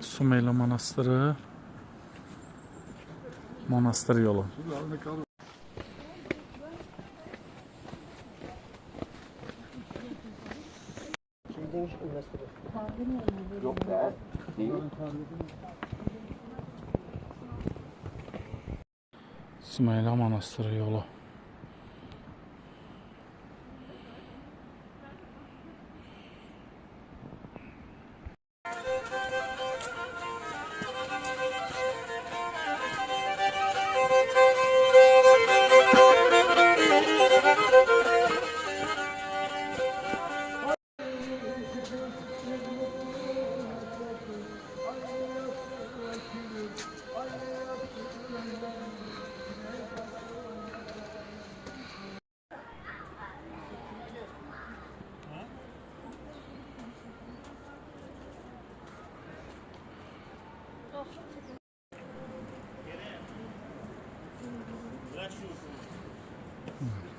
Sümeyla Manastırı. Manastır yolu. Yok. Sümeyla Manastırı yolu. Thank you.